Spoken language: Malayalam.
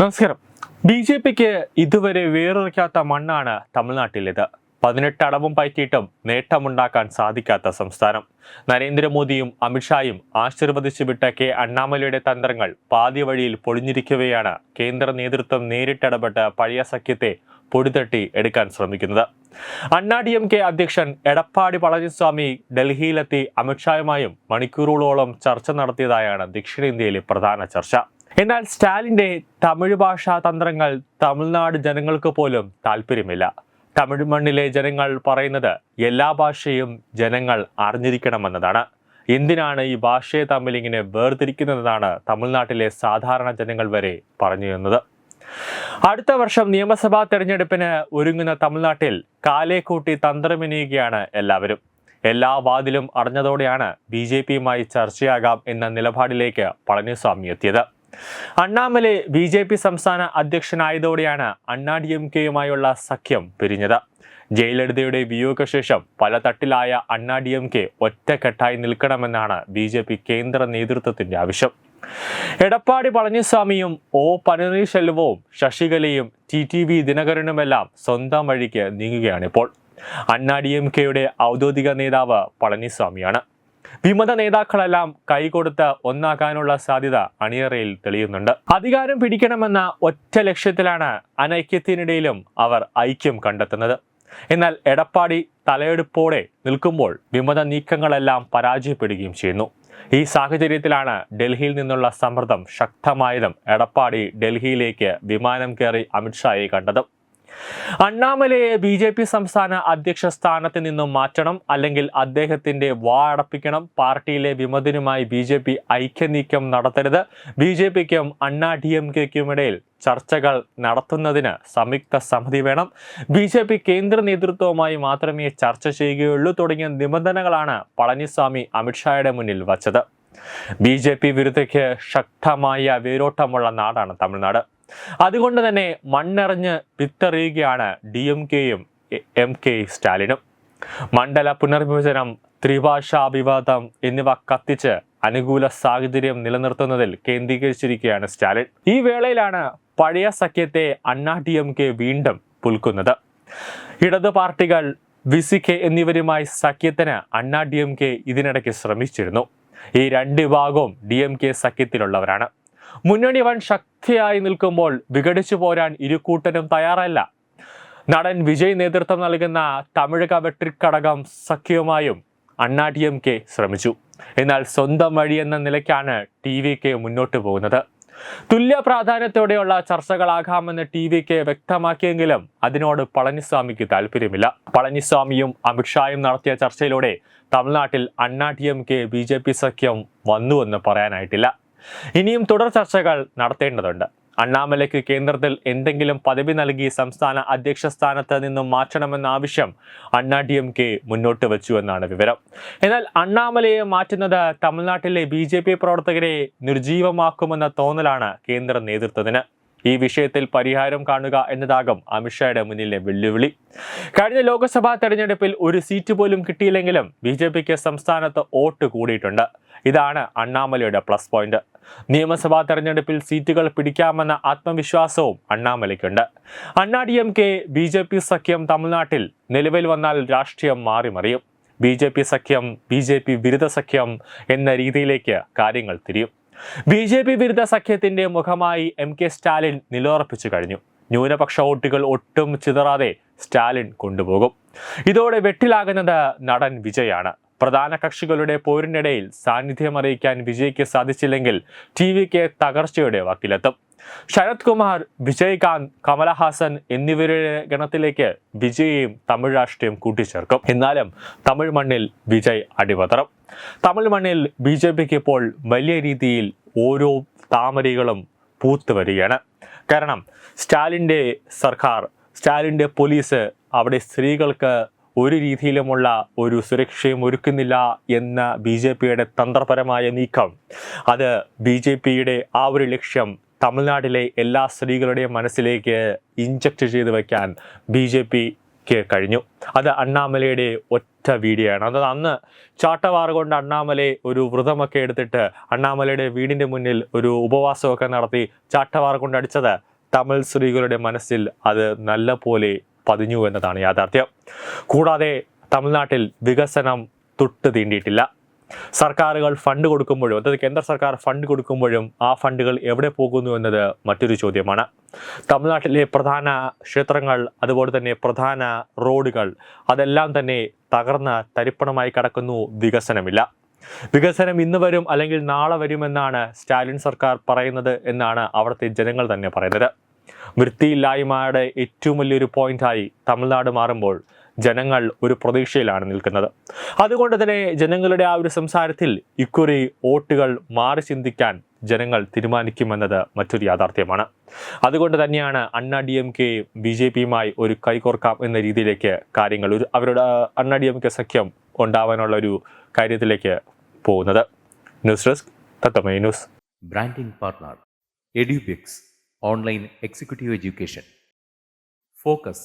നമസ്കാരം. ബി ജെ പിക്ക് ഇതുവരെ വേറൊരുക്കാത്ത മണ്ണാണ് തമിഴ്നാട്ടിലേത്. പതിനെട്ട് അടവും പയറ്റിയിട്ടും നേട്ടമുണ്ടാക്കാൻ സാധിക്കാത്ത സംസ്ഥാനം. നരേന്ദ്രമോദിയും അമിത്ഷായും ആശീർവദിച്ചു വിട്ട കെ അണ്ണാമലയുടെ തന്ത്രങ്ങൾ പാതി വഴിയിൽ പൊളിഞ്ഞിരിക്കവെയാണ് കേന്ദ്ര നേതൃത്വം നേരിട്ടിടപെട്ട് പഴയ സഖ്യത്തെ പൊടിതട്ടി എടുക്കാൻ ശ്രമിക്കുന്നത്. അണ്ണാ ഡി എം കെ അധ്യക്ഷൻ എടപ്പാടി പളനിസ്വാമി ഡൽഹിയിലെത്തി അമിത്ഷായുമായും മണിക്കൂറുകളോളം ചർച്ച നടത്തിയതായാണ് ദക്ഷിണേന്ത്യയിലെ പ്രധാന ചർച്ച. എന്നാൽ സ്റ്റാലിന്റെ തമിഴ് ഭാഷാ തന്ത്രങ്ങൾ തമിഴ്നാട് ജനങ്ങൾക്ക് പോലും താല്പര്യമില്ല. തമിഴ് മണ്ണിലെ ജനങ്ങൾ പറയുന്നത് എല്ലാ ഭാഷയും ജനങ്ങൾ അറിഞ്ഞിരിക്കണമെന്നതാണ്. എന്തിനാണ് ഈ ഭാഷയെ തമ്മിൽ ഇങ്ങനെ വേർതിരിക്കുന്നതെന്നാണ് തമിഴ്നാട്ടിലെ സാധാരണ ജനങ്ങൾ വരെ പറഞ്ഞു തന്നത് അടുത്ത വർഷം നിയമസഭാ തെരഞ്ഞെടുപ്പിന് ഒരുങ്ങുന്ന തമിഴ്നാട്ടിൽ കാലേ കൂട്ടി തന്ത്രമിനിയുകയാണ് എല്ലാവരും. എല്ലാ വാതിലും അടഞ്ഞതോടെയാണ് ബി ജെ പിയുമായി ചർച്ചയാകാം എന്ന നിലപാടിലേക്ക് പളനിസ്വാമി എത്തിയത്. അണ്ണാമലെ ബി ജെ പി സംസ്ഥാന അധ്യക്ഷനായതോടെയാണ് അണ്ണാ ഡി എം കെയുമായുള്ള സഖ്യം പിരിഞ്ഞത്. ജയലളിതയുടെ വിയോഗശേഷം പല തട്ടിലായ അണ്ണാ ഡി എം കെ ഒറ്റക്കെട്ടായി നിൽക്കണമെന്നാണ് ബി ജെ പി കേന്ദ്ര നേതൃത്വത്തിന്റെ ആവശ്യം. എടപ്പാടി പളനിസ്വാമിയും ഒ പനീർശെൽവവും ശശികലയും ടി ടി വി ദിനകരനുമെല്ലാം സ്വന്തം വഴിക്ക് നീങ്ങുകയാണിപ്പോൾ. അണ്ണാ ഡി എം കെയുടെ ഔദ്യോഗിക നേതാവ് പളനിസ്വാമിയാണ്. വിമത നേതാക്കളെല്ലാം കൈകൊടുത്ത് ഒന്നാകാനുള്ള സാധ്യത അണിയറയിൽ തെളിയുന്നുണ്ട്. അധികാരം പിടിക്കണമെന്ന ഒറ്റ ലക്ഷ്യത്തിലാണ് അനൈക്യത്തിനിടയിലും അവർ ഐക്യം കണ്ടെത്തുന്നത്. എന്നാൽ എടപ്പാടി തലയെടുപ്പോടെ നിൽക്കുമ്പോൾ വിമത നീക്കങ്ങളെല്ലാം പരാജയപ്പെടുകയും ചെയ്യുന്നു. ഈ സാഹചര്യത്തിലാണ് ഡൽഹിയിൽ നിന്നുള്ള സമ്മർദ്ദം ശക്തമായതും എടപ്പാടി ഡൽഹിയിലേക്ക് വിമാനം കയറി അമിത്ഷായെ കണ്ടതും. അണ്ണാമലയെ ബി ജെ പി സംസ്ഥാന അധ്യക്ഷ സ്ഥാനത്ത് നിന്നും മാറ്റണം അല്ലെങ്കിൽ അദ്ദേഹത്തിന്റെ വാ അടപ്പിക്കണം പാർട്ടിയിലെ വിമതനുമായി ബി ജെ പി ഐക്യനീക്കം നടത്തരുത്. ബി ജെ പിക്കും അണ്ണാ ഡി എം കെക്കുമിടയിൽ ചർച്ചകൾ നടത്തുന്നതിന് സംയുക്ത സമിതി വേണം. ബി ജെ പി കേന്ദ്ര നേതൃത്വവുമായി മാത്രമേ ചർച്ച ചെയ്യുകയുള്ളൂ. തുടങ്ങിയ നിബന്ധനകളാണ് പളനിസ്വാമി അമിത്ഷായുടെ മുന്നിൽ വച്ചത്. ബി ജെ പി വിരുദ്ധയ്ക്ക് ശക്തമായ വേരോട്ടമുള്ള നാടാണ് തമിഴ്നാട്. അതുകൊണ്ട് തന്നെ മണ്ണെറിഞ്ഞ് വിത്തെറിയുകയാണ് ഡി എം കെയും എം കെ സ്റ്റാലിനും. മണ്ഡല പുനർവിഭജനം ത്രിഭാഷാ വിവാദം എന്നിവ കത്തിച്ച് അനുകൂല സാഹചര്യം നിലനിർത്തുന്നതിൽ കേന്ദ്രീകരിച്ചിരിക്കുകയാണ് സ്റ്റാലിൻ. ഈ വേളയിലാണ് പഴയ സഖ്യത്തെ അണ്ണാ ഡി എം കെ വീണ്ടും പുൽക്കുന്നത്. ഇടതു പാർട്ടികൾ വിസികെ എന്നിവരുമായി സഖ്യത്തിന് അണ്ണാ ഡി എം കെ ഇതിനിടയ്ക്ക് ശ്രമിച്ചിരുന്നു. ഈ രണ്ട് വിഭാഗവും ഡി എം കെ സഖ്യത്തിലുള്ളവരാണ്. മുന്നണി വൻ ശക്തിയായി നിൽക്കുമ്പോൾ വിഘടിച്ചു പോരാൻ ഇരുകൂട്ടരും തയ്യാറല്ല. നടൻ വിജയ് നേതൃത്വം നൽകുന്ന തമിഴക വെട്രിക്കടകം സഖ്യവുമായും അണ്ണാ ഡി എം കെ ശ്രമിച്ചു. എന്നാൽ സ്വന്തം വഴി എന്ന നിലയ്ക്കാണ് ടി വി കെ മുന്നോട്ട് പോകുന്നത്. തുല്യ പ്രാധാന്യത്തോടെയുള്ള ചർച്ചകളാകാമെന്ന് ടി വി കെ വ്യക്തമാക്കിയെങ്കിലും അതിനോട് പളനിസ്വാമിക്ക് താല്പര്യമില്ല പളനിസ്വാമിയും അമിത്ഷായും നടത്തിയ ചർച്ചയിലൂടെ തമിഴ്നാട്ടിൽ Anna D M K B J P സഖ്യം വന്നുവെന്ന് പറയാനായിട്ടില്ല. ഇനിയും തുടർ ചർച്ചകൾ നടത്തേണ്ടതുണ്ട്. അണ്ണാമലയ്ക്ക് കേന്ദ്രത്തിൽ എന്തെങ്കിലും പദവി നൽകി സംസ്ഥാന അധ്യക്ഷ സ്ഥാനത്ത് നിന്നും മാറ്റണമെന്ന ആവശ്യം അണ്ണാ ഡി എം കെ മുന്നോട്ട് വെച്ചു എന്നാണ് വിവരം. എന്നാൽ അണ്ണാമലയെ മാറ്റുന്നത് തമിഴ്നാട്ടിലെ ബി പ്രവർത്തകരെ നിർജീവമാക്കുമെന്ന തോന്നലാണ് കേന്ദ്ര നേതൃത്വത്തിന്. ഈ വിഷയത്തിൽ പരിഹാരം കാണുക എന്നതാകും അമിത്ഷായുടെ മുന്നിലെ വെല്ലുവിളി. കഴിഞ്ഞ ലോക്സഭാ തെരഞ്ഞെടുപ്പിൽ ഒരു സീറ്റ് പോലും കിട്ടിയില്ലെങ്കിലും ബി ജെ പിക്ക് സംസ്ഥാനത്ത് വോട്ട് കൂടിയിട്ടുണ്ട്. ഇതാണ് അണ്ണാമലയുടെ പ്ലസ് പോയിന്റ്. നിയമസഭാ തെരഞ്ഞെടുപ്പിൽ സീറ്റുകൾ പിടിക്കാമെന്ന ആത്മവിശ്വാസവും അണ്ണാമലയ്ക്കുണ്ട്. Anna D M K B J P സഖ്യം തമിഴ്നാട്ടിൽ നിലവിൽ വന്നാൽ രാഷ്ട്രീയം മാറിമറിയും. ബി ജെ പി സഖ്യം ബി ജെ പി വിരുദ്ധ സഖ്യം എന്ന രീതിയിലേക്ക് കാര്യങ്ങൾ തിരിയും. ബി ജെ പി വിരുദ്ധ സഖ്യത്തിന്റെ മുഖമായി എം കെ സ്റ്റാലിൻ നിലയുറപ്പിച്ചു കഴിഞ്ഞു. ന്യൂനപക്ഷ വോട്ടുകൾ ഒട്ടും ചിതറാതെ സ്റ്റാലിൻ കൊണ്ടുപോകും. ഇതോടെ വെട്ടിലാകുന്നത് നടൻ വിജയാണ്. പ്രധാന കക്ഷികളുടെ പോരിനിടയിൽ സാന്നിധ്യം അറിയിക്കാൻ വിജയ്ക്ക് സാധിച്ചില്ലെങ്കിൽ ടി വിക്ക് തകർച്ചയുടെ വക്കിലെത്തും. ശരത് കുമാർ വിജയ്കാന്ത് കമലഹാസൻ എന്നിവരുടെ ഗണത്തിലേക്ക് വിജയെയും തമിഴ് രാഷ്ട്രീയം കൂട്ടിച്ചേർക്കും. എന്നാലും തമിഴ് മണ്ണിൽ വിജയ് അടിപതറും. തമിഴ് മണ്ണിൽ ബി ജെ പിക്ക് ഇപ്പോൾ വലിയ രീതിയിൽ ഓരോ താമരകളും പൂത്തു വരികയാണ്. കാരണം സ്റ്റാലിന്റെ സർക്കാർ സ്റ്റാലിന്റെ പോലീസ് അവിടെ സ്ത്രീകൾക്ക് ഒരു രീതിയിലുമുള്ള ഒരു സുരക്ഷയും ഒരുക്കുന്നില്ല എന്ന ബി ജെ പിയുടെ തന്ത്രപരമായ നീക്കം. അത് ബി ജെ പിയുടെ ആ ഒരു ലക്ഷ്യം തമിഴ്നാട്ടിലെ എല്ലാ സ്ത്രീകളുടെയും മനസ്സിലേക്ക് ഇഞ്ചക്ട് ചെയ്തു വയ്ക്കാൻ ബി ജെ പിക്ക് കഴിഞ്ഞു. അത് അണ്ണാമലയുടെ ഒറ്റ വീഡിയോ ആണ് അന്ന് ചാട്ടവാറ് കൊണ്ട് അണ്ണാമലെ ഒരു വ്രതമൊക്കെ എടുത്തിട്ട് അണ്ണാമലയുടെ വീടിന്റെ മുന്നിൽ ഒരു ഉപവാസമൊക്കെ നടത്തി ചാട്ടവാറ് കൊണ്ട് അടിച്ചത് തമിഴ് സ്ത്രീകളുടെ മനസ്സിൽ അത് നല്ല പോലെ പതിഞ്ഞു എന്നതാണ് യാഥാർത്ഥ്യം. കൂടാതെ തമിഴ്നാട്ടിൽ വികസനം തൊട്ട് തീണ്ടിയിട്ടില്ല. സർക്കാരുകൾ ഫണ്ട് കൊടുക്കുമ്പോഴും അതായത് കേന്ദ്ര സർക്കാർ ഫണ്ട് കൊടുക്കുമ്പോഴും ആ ഫണ്ടുകൾ എവിടെ പോകുന്നു എന്നത് മറ്റൊരു ചോദ്യമാണ്. തമിഴ്നാട്ടിലെ പ്രധാന ക്ഷേത്രങ്ങൾ അതുപോലെ തന്നെ പ്രധാന റോഡുകൾ അതെല്ലാം തന്നെ തകർന്ന് തരിപ്പണമായി കിടക്കുന്നു വികസനമില്ല. വികസനം ഇന്ന് വരും അല്ലെങ്കിൽ നാളെ വരുമെന്നാണ് സ്റ്റാലിൻ സർക്കാർ പറയുന്നത് എന്നാണ് അവിടുത്തെ ജനങ്ങൾ തന്നെ പറയുന്നത്. വൃത്തിയില്ലായ്മയുടെ ഏറ്റവും വലിയൊരു പോയിന്റായി തമിഴ്നാട് മാറുമ്പോൾ ജനങ്ങൾ ഒരു പ്രതീക്ഷയിലാണ് നിൽക്കുന്നത്. അതുകൊണ്ട് തന്നെ ജനങ്ങളുടെ ആ ഒരു സംസാരത്തിൽ ഇക്കുറി വോട്ടുകൾ മാറി ചിന്തിക്കാൻ ജനങ്ങൾ തീരുമാനിക്കുമെന്നത് മറ്റൊരു യാഥാർത്ഥ്യമാണ്. അതുകൊണ്ട് തന്നെയാണ് Anna D M K B J പിയുമായി ഒരു കൈകോർക്കാം എന്ന രീതിയിലേക്ക് കാര്യങ്ങൾ ഒരു അവരുടെ അണ്ണാ ഡി എം കെ സഖ്യം ഉണ്ടാവാനുള്ള ഒരു കാര്യത്തിലേക്ക് പോകുന്നത്. News desk Thathamai news. Branding partner Edubix online executive education. Focus